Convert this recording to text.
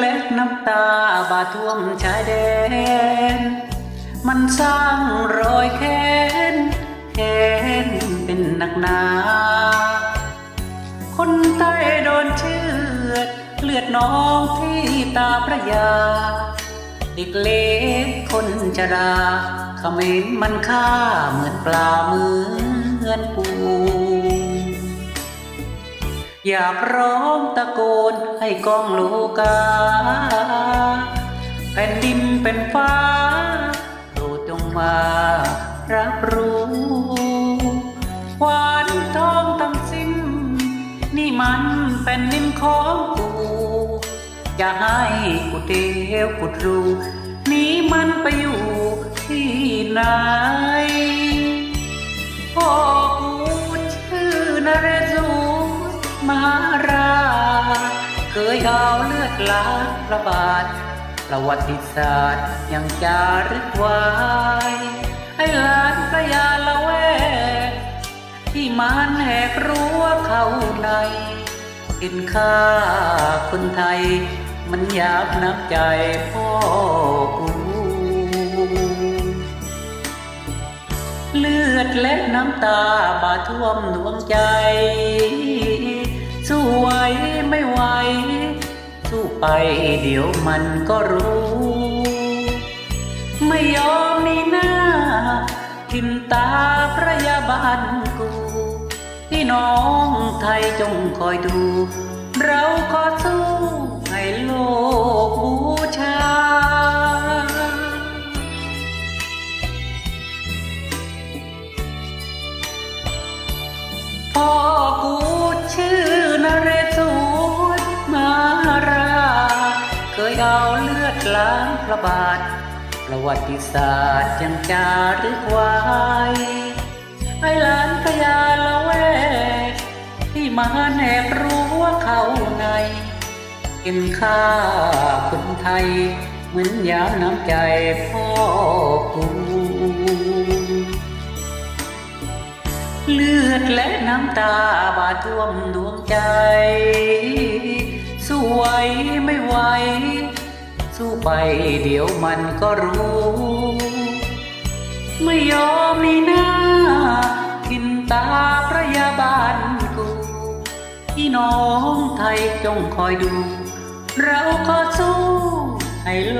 และน้ำตาบาท่วมชายแดน มันสร้างรอยแค้นแค้นเป็นหนักหนา คนใต้โดนเชือดเลือดน้องที่ตาพระยา เด็กเล็กคนชราเขมรมันฆ่าเหมือนปลาเหมือนปู อยากร้องตะโกนให้กองโลกา แผ่นดินเป็นฟ้าโปรดจงมารับรู้หวานทองทั้งสิ้น นี่มันเป็นดินของกูอย่าให้กูเดียวกูรู้ นี่มันไปอยู่ที่ไหน เคยเอาเลือดล้างระบาด ประวัติศาสตร์ยังจารึกไว้ให้หลานพระยาละแวกที่มันแหกรั้วเข้าในเห็นค่าคนไทย มันหยาบนับใจพ่อกูเลือดและน้ำตาบาท่วมดวงใจ สู้ไหวไม่ไหว สู้ไปเดี๋ยวมันก็รู้ ไม่ยอมนี่หน้า ทิมตาพระยาบาลกู พี่น้องไทยจงคอยดู เราขอสู้ให้โลกบู เอาเลือดล้างพระบาท ประวัติศาสตร์ยังจารึกไว้ให้หลานพญาละแวก ที่มาแนกรั้ว่าเข้าในเห็นค่าคนไทย เหมือนยามน้ำใจพ่อกูเลือดและน้ำตาบาท่วมดวงใจสู้ไหวไม่ไหว สู้ไปเดี๋ยวมันก็รู้ ไม่ยอมนี่นากินตาพระยาบาลกูพี่น้องไทยจงคอยดู เราขอสู้ให้โล